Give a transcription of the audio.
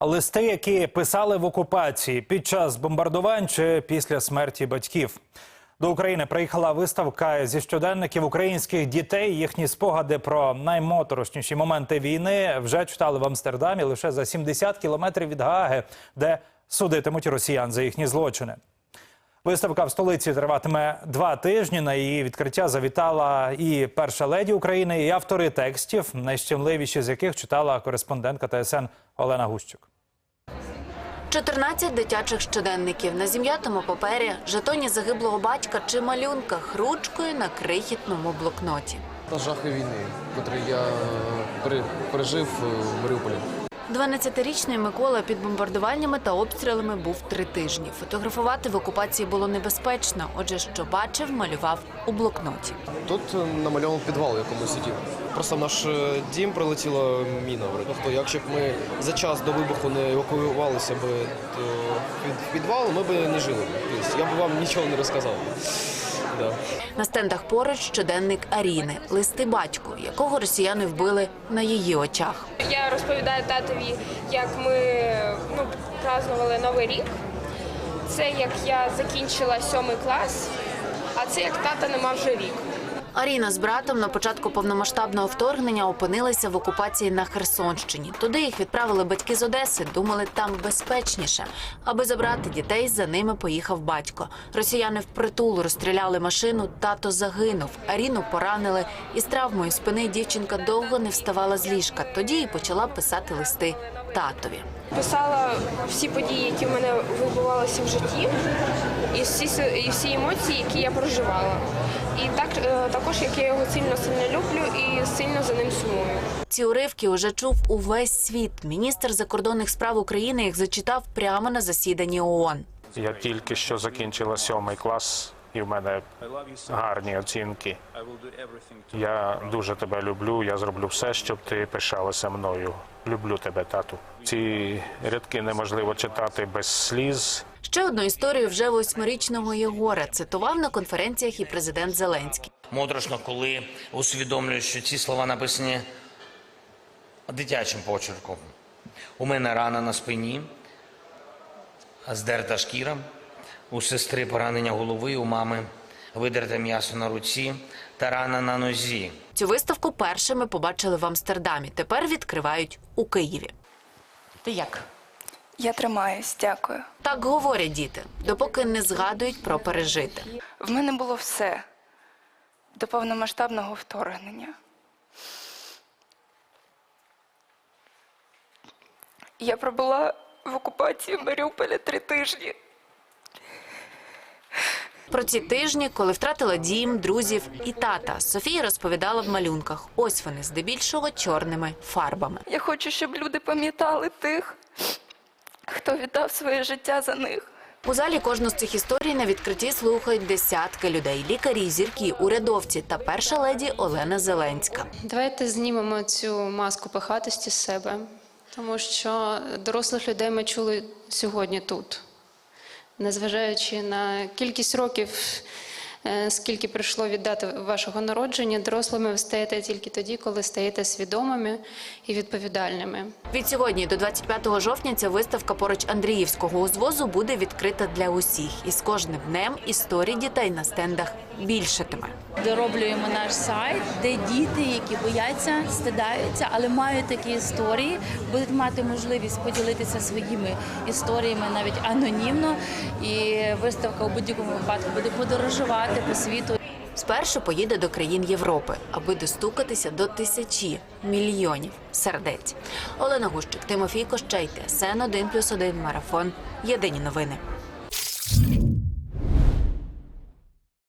Листи, які писали в окупації під час бомбардувань чи після смерті батьків. До України приїхала виставка зі щоденників українських дітей. Їхні спогади про наймоторошніші моменти війни вже читали в Амстердамі лише за 70 кілометрів від Гааги, де судитимуть росіян за їхні злочини. Виставка в столиці триватиме два тижні. На її відкриття завітала і перша леді України, і автори текстів, найщемливіші з яких читала кореспондентка ТСН Олена Гущук. 14 дитячих щоденників на зім'ятому папері, жетоні загиблого батька чи малюнках ручкою на крихітному блокноті. Та жахи війни, котрий я е, пережив е, в Маріуполі. 12-річний Микола під бомбардуваннями та обстрілами був три тижні. Фотографувати в окупації було небезпечно. Отже, що бачив, малював у блокноті. Тут е, підвал, в якому сидів. Просто в наш е, дім прилетіла міна. Тобто, якщо б ми за час до вибуху не евакуювалися б під підвал, ми б не жили. Тобто, я б вам нічого не розказав. Да. На стендах поруч щоденник Аріни, листи батьку, якого росіяни вбили на її очах. Я розповідаю татові, як ми ну, празнували Новий рік. Це як я закінчила сьомий клас, а це як тата не мав вже рік. Аріна з братом на початку повномасштабного вторгнення опинилися в окупації на Херсонщині. Туди їх відправили батьки з Одеси. Думали, там безпечніше. Аби забрати дітей, за ними поїхав батько. Росіяни впритул розстріляли машину. Тато загинув. Аріну поранили. Із травмою спини дівчинка довго не вставала з ліжка. Тоді і почала писати листи татові. Писала всі події, які в мене відбувалися в житті, і всі, і всі емоції, які я проживала. І так, е, також, як я його сильно сильно люблю і сильно за ним сумую. Ці уривки уже чув увесь світ. Міністр закордонних справ України їх зачитав прямо на засіданні ООН. Я тільки що закінчила сьомий клас, і в мене гарні оцінки. Я дуже тебе люблю. Я зроблю все, щоб ти пишалася мною. Люблю тебе, тату. Ці рядки неможливо читати без сліз. Ще одну історію вже восьмирічного Єгора цитував на конференціях і президент Зеленський. Моторошно, коли усвідомлюєш, що ці слова написані дитячим почерком. У мене рана на спині, здерта шкіра, у сестри поранення голови, у мами видерте м'ясо на руці та рана на нозі. Цю виставку першими побачили в Амстердамі. Тепер відкривають у Києві. Ти як? Я тримаюсь, дякую. Так говорять діти, допоки не згадують про пережите. В мене було все до повномасштабного вторгнення. Я пробула в окупації Маріуполя три тижні. Про ці тижні, коли втратила дім, друзів і тата, Софія розповідала в малюнках. Ось вони здебільшого чорними фарбами. Я хочу, щоб люди пам'ятали тих, хто віддав своє життя за них. У залі кожну з цих історій на відкритті слухають десятки людей: лікарі, зірки, урядовці та перша леді Олена Зеленська. Давайте знімемо цю маску пихатості з себе, тому що дорослих людей ми чули сьогодні тут, незважаючи на кількість років, скільки прийшло від дати вашого народження, дорослими ви стаєте тільки тоді, коли стаєте свідомими і відповідальними. Від сьогодні до 25 жовтня ця виставка поруч Андріївського узвозу буде відкрита для усіх. І з кожним днем історій дітей на стендах більшатиме. дороблюємо наш сайт, де діти, які бояться, стидаються, але мають такі історії, будуть мати можливість поділитися своїми історіями навіть анонімно. І виставка у будь-якому випадку буде подорожувати по світу. Спершу поїде до країн Європи, аби достукатися до тисячі мільйонів сердець. Олена Гущик, Тимофій Кощей, плюс 1+,1 Марафон. Єдині новини.